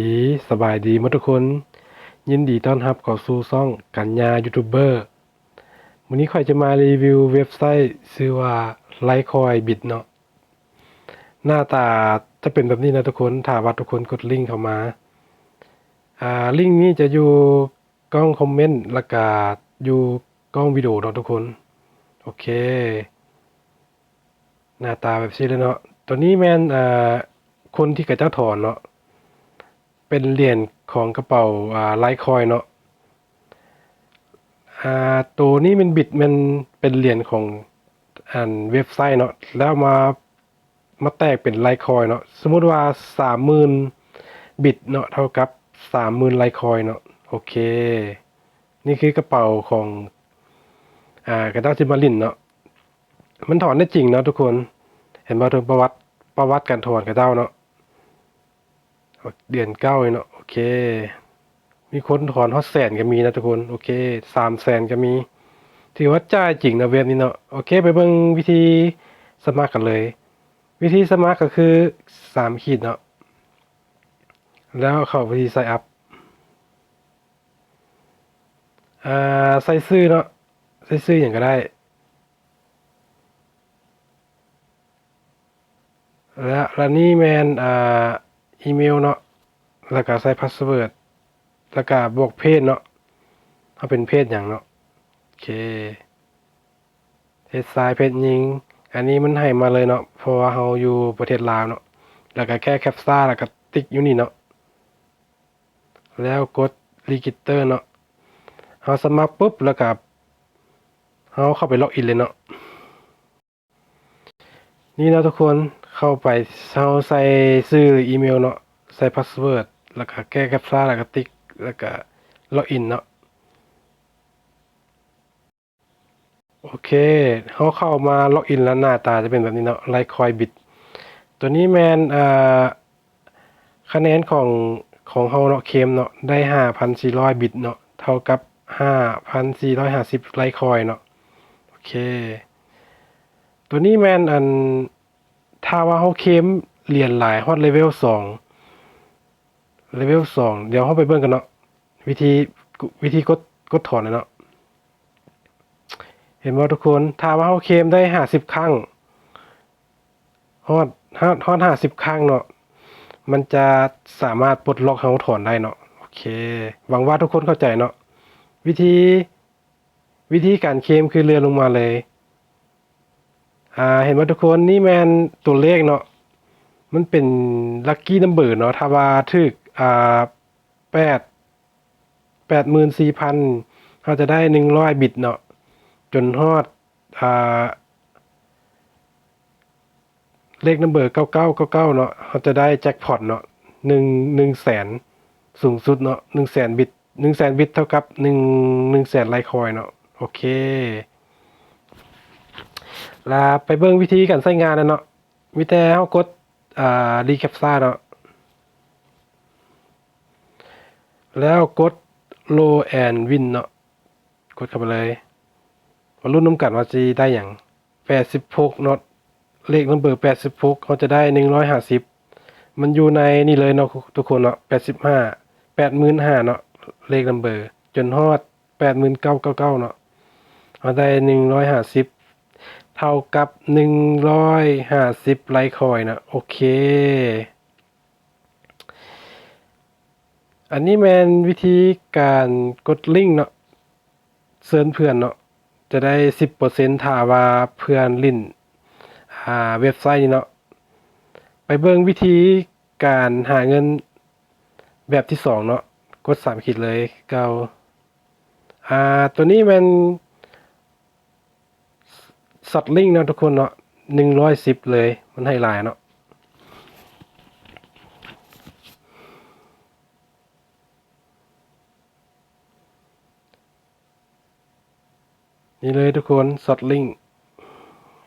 ดีสบายดีมทุกคน ยินดีต้อนรับเข้าสู่ช่องกัญญายูทูบเบอร์วันนี้ข่อยจะมารีวิวเว็บไซต์ชื่อว่าไลคอยบิดเนาะหน้าตาจะเป็นแบบนี้นะทุกคนถ้าว่าทุกคนกดลิงก์เข้ามาอ่าลิงก์นี้จะอยู่กล้องคอมเมนต์แล้วก็อยู่กล้องวิดีโอเนาะทุกคน โอเค หน้าตาแบบนี้เลยเนาะตัวนี้แมนอ่าคนที่กระเจ้าถอนเนาะ เป็นเหรียญของกระเป๋าอ่าไลคอยเนาะอ่าตัวนี้มันบิดมันเป็นเหรียญของอันเว็บไซต์เนาะแล้วมามาแตกเป็นไลคอยเนาะสมมุติว่าสามหมื่นบิตเนาะเท่ากับสามหมื่นไลคอยเนาะโอเค นี่คือกระเป๋าของอ่ากระเจ้าจิมาลินเนาะมันถอนได้จริงเนาะทุกคน เห็นบ่ถึงประวัติประวัติการถอนกระเจ้าเนาะ เดือนเก้าเลยเนาะโอเค มีคนถอนฮอตแสนก็มีนะทุกคน โอเคสามแสนก็มี ถือว่าจ่ายจริงนะเว็บนี้เนาะโอเค ไปเบิ่งวิธีสมัครกันเลย วิธีสมัครก็คือสามขีดเนาะแล้วเข้าวิธี sign up อ่าใส่ชื่อเนาะใส่ชื่ออย่างก็ได้แล้วแล้วนี่แมนอ่า อีเมลเนาะแล้วก็ใส่พาสเวิร์ดแล้วก็บวกเพศเนาะเอาเป็นเพศอย่างเนาะโอเคเพศชายเพศหญิง อันนี้มันให้มาเลยเนาะเพราะว่าเราอยู่ประเทศลาวเนาะแล้วก็แค่แคปซ่าแล้วก็ติ๊กอยู่นี่เนาะแล้วกดรีกิเตอร์เนาะเราสมัครปุ๊บแล้วก็เราเข้าไปล็อกอินเลยเนาะนี่นะทุกคน เข้าไปเราใส่ชื่ออีเมลเนาะใส่พาสเวิร์ดแล้วก็แก้แคปซ่าแล้วก็ติ๊กแล้วก็ล็อกอินเนาะโอเคเขาเข้ามาล็อกอินแล้วหน้าตาจะเป็นแบบนี้เนาะไลคอยบิดตัวนี้แมนอ่าคะแนนของของเฮาเนาะเคมเนาะได้5,400บิตเนาะเท่ากับ5,450ไลคอยเนาะโอเค ตัวนี้แมนอัน ถ้าว่าเขาเข้มเหรียญหลายฮอตเลเวลสองเลเวลสองเดี๋ยวเขาไปเบิ่งกันเนาะวิธีวิธีกดกดถอนเลยเนาะเห็นว่าทุกคนถ้าว่าเขาเข้มได้ห้าสิบครั้งฮอตฮอตฮอตห้าสิบครั้งเนาะมันจะสามารถปลดล็อกเขาถอนได้เนาะโอเค หวังว่าทุกคนเข้าใจเนาะวิธีวิธีการเคลมคือเรือลงมาเลย อ่าเห็นว่าทุกคนนี่แมนตัวเลขเนาะมันเป็นลัคกี้นัมเบอร์เนาะถ้าว่าถึกอ่าแปดแปดหมื่นสี่พันเขาจะได้หนึ่งร้อยบิตเนาะจนฮอดอ่าเลขนัมเบอร์เก้าเก้าเก้าเก้าเนาะเขาจะได้แจ็คพอตเนาะหนึ่งหนึ่งแสนสูงสุดเนาะหนึ่งแสนบิตหนึ่งแสนบิตเท่ากับหนึ่งหนึ่งแสนไลคอยเนาะโอเค ลาไปเบิ่งวิธีการใช้งานนะเนาะมีแต่เฮากดอ่ารีแคปซ่าเนาะแล้วกด low and win เนาะกดเข้าไปเลยมารุ่นน้ำกันว่าจะได้อย่าง86เนาะเลขนัมเบอร์86เขาจะได้ 150 มันอยู่ในนี่เลยเนาะทุกคนเนาะ85 85,000เนาะเลขนัมเบอร์ จนฮอด 8999เนาะเขาได้ 150 เท่ากับหนึ่งร้อยห้าสิบไลคอยนะโอเค อันนี้แมนวิธีการกดลิงก์เนาะเซิร์นเพื่อนเนาะจะได้สิบเปอร์เซ็นต์ถาว่าเพื่อนลินอ่าเว็บไซต์นี้เนาะไปเบิ่งวิธีการหาเงินแบบที่สองเนาะกดสามขีดเลยเกาอ่าตัวนี้มัน สัตว์ลิงก์นะทุกคนเนาะหนึ่งร้อยสิบเลย มันให้ลายเนาะนี่เลยทุกคนสัตว์ลิง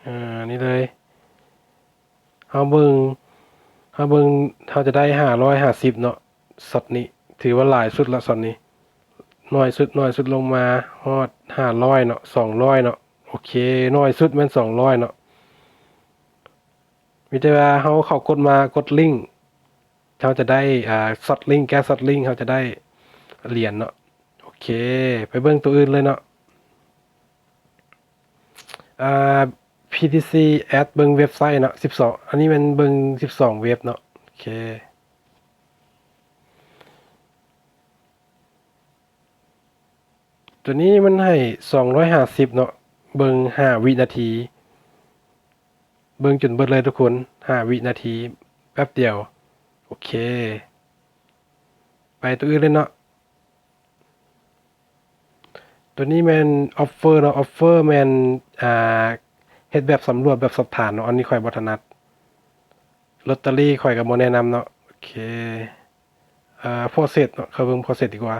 อ่านี่เลยเฮาเบิงเฮาเบิงเฮาจะได้ห้าร้อยห้าสิบเนาะสัตว์นี้ ถือว่าหลายสุดละสัตว์นี้น้อยสุดน้อยสุดลงมาฮอดห้าร้อยเนาะสองร้อยเนาะ โอเคน้อยสุดแมันสองร้อยเนาะมีแต่ว่าเขาเขากดมากดลิงก์เขาจะได้อ่าซอดลิงแก้ซอดลิงเขาจะได้เหรียญเนาะโอเค ไปเบิ่งตัวอื่นเลยเนาะอ่า PTC add เบิ่งเว็บไซต์เนาะ12อันนี้มันเบิ่ง12เว็บเนาะโอเคตัวนี้มันให้250เนาะ เบิ่ง5วินาที เบิ่งจนเบิดเลยทุกคน5วินาที แป๊บเดียว โอเค ไปตัวอื่นเลยเนาะตัวนี้แมนออฟเฟอร์เนาะออฟเฟอร์แมนอ่าเฮ็ดแบบสำรวจแบบสอบถามเนาะอันนี้ข่อยบ่ถนัดลอตเตอรี่ข่อยก็บ่แนะนำเนาะโอเคอ่าโปรเซสเนาะเขาเบิ่งโปรเซสดีกว่า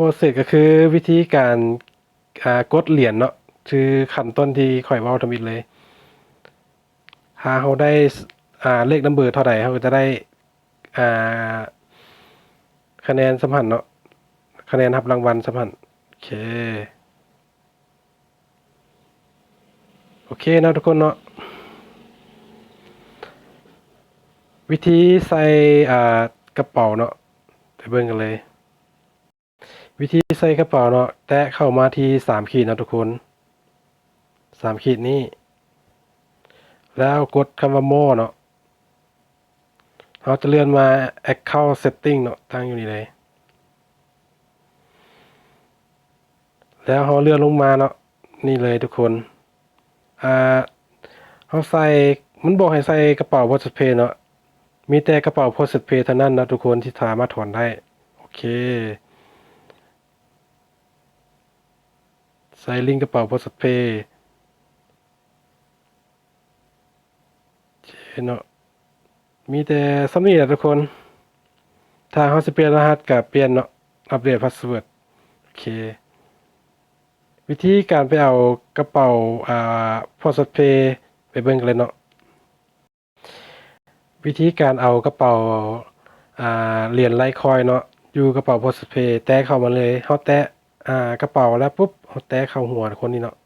โปรเซสก็คือวิธีการอ่ากดเหรียญเนาะคือขั้นต้นที่ข่อยเว้าทำอิดเลยหาเราได้อ่าเลขนัมเบอร์เท่าใดเราก็จะได้อ่าคะแนนสัมพันธ์เนาะคะแนนรับรางวัลสัมพันธ์โอเคโอเคนาะทุกคนเนาะวิธีใส่อ่ากระเป๋าเนาะไปเบิ่งกันเลย วิธีใส่กระเป๋าเนาะแตะเข้ามาที่สามขีดนะทุกคนสามขีดนี้ แล้วกดคำว่าโมเนาะเราจะเลื่อนมา Account Setting เนาะตั้งอยู่นี่เลย แล้วเราเลื่อนลงมาเนาะนี่เลยทุกคนอ่าเราใส่มันบอกให้ใส่กระเป๋า Post Pay เนาะมีแต่กระเป๋า Post Pay เท่านั้นนะทุกคนที่สามารถถอนได้ โอเค ใส่ลิงกระเป๋า Post Pay โอเคเนาะมีแต่สำนีแหละทุกคน ถ้าเขาจะเปลี่ยนรหัสกับเปลี่ยนเนาะอัปเดตพาสเวิร์ดโอเค วิธีการไปเอากระเป๋าอ่าพอสเพย์ไปเบิ่งกันเลยเนาะวิธีการเอากระเป๋าอ่าเหรียญไลคอยเนาะอยู่กระเป๋าพอสเพย์แตะเข้ามาเลยเขาแตะ อ่ากระเป๋าแล้วปุ๊บแตะเข้าหัวคนนี้เนาะ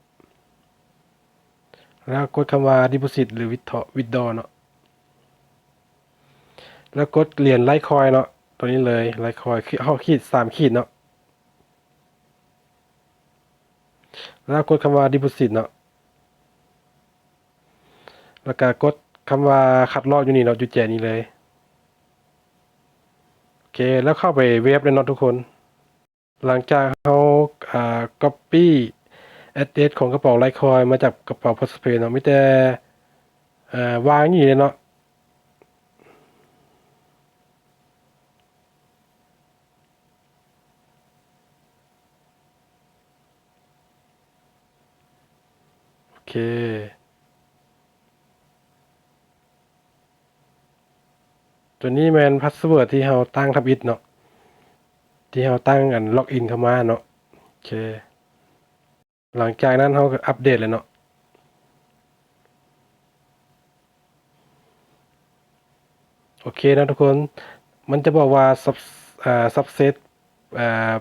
แล้วกดคำว่า deposit หรือ withdraw เนาะแล้วกดเหรียญไลคอยเนาะตัวนี้เลยไลคอยน์คือเขาขีดสามขีดเนาะแล้วกดคำว่า deposit เนาะแล้วก็กดคำว่าคัดลอกอยู่นี่เนาะจุดแจนี้เลย โอเค แล้วเข้าไปเว็บเลยเนาะทุกคน หลังจากเขาอ่า copy address ของกระเป๋าไลคอยมาจากกระเป๋า postpay เนาะไม่แต่อ่าวางอยู่เลยเนาะโอเคตัวนี้แมนพาสเวิร์ดที่เราตั้งทับอิดเนาะ ที่เราตั้งอันล็อกอินเข้ามาเนาะโอเค หลังจากนั้นเราก็อัปเดตเลยเนาะโอเคนะทุกคนมันจะบอกว่า sub อ่า subset อ่า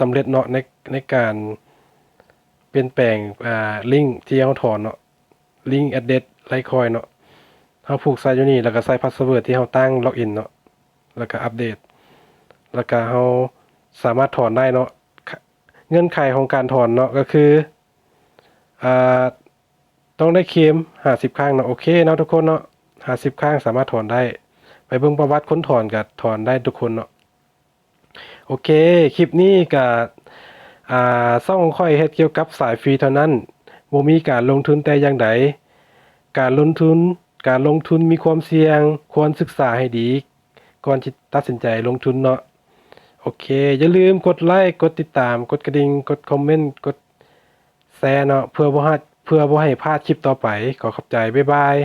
สำเร็จเนาะในในการเปลี่ยนแปลงอ่าลิงก์ที่เราถอนเนาะลิงก์ address ไลท์คอยเนาะเราผูกใส่อยู่นี่แล้วก็ใส่พาสเวิร์ดที่เราตั้งล็อกอินเนาะแล้วก็อัปเดต แล้วก็เราสามารถถอนได้เนาะเงื่อนไขของการถอนเนาะก็คืออ่าต้องได้เคลม50ครั้งเนาะโอเคเนาะทุกคนเนาะ50ครั้งสามารถถอนได้ ไปเบิ่งประวัติค้นถอนก็ถอนได้ทุกคนเนาะโอเค คลิปนี้ก็อ่าซ่องค่อยเฮ็ดเกี่ยวกับสายฟรีเท่านั้นบ่มีการลงทุนแต่อย่างใดการลงทุน การลงทุนมีความเสี่ยง ควรศึกษาให้ดี ก่อนตัดสินใจลงทุนเนาะ โอเค อย่าลืมกดไลค์กดติดตาม กดกระดิ่งกดคอมเมนต์กดแชร์เนาะเพื่อบ่ให้เพื่อบ่ให้พลาดคลิปต่อไป ขอขอบใจ บ๊ายบาย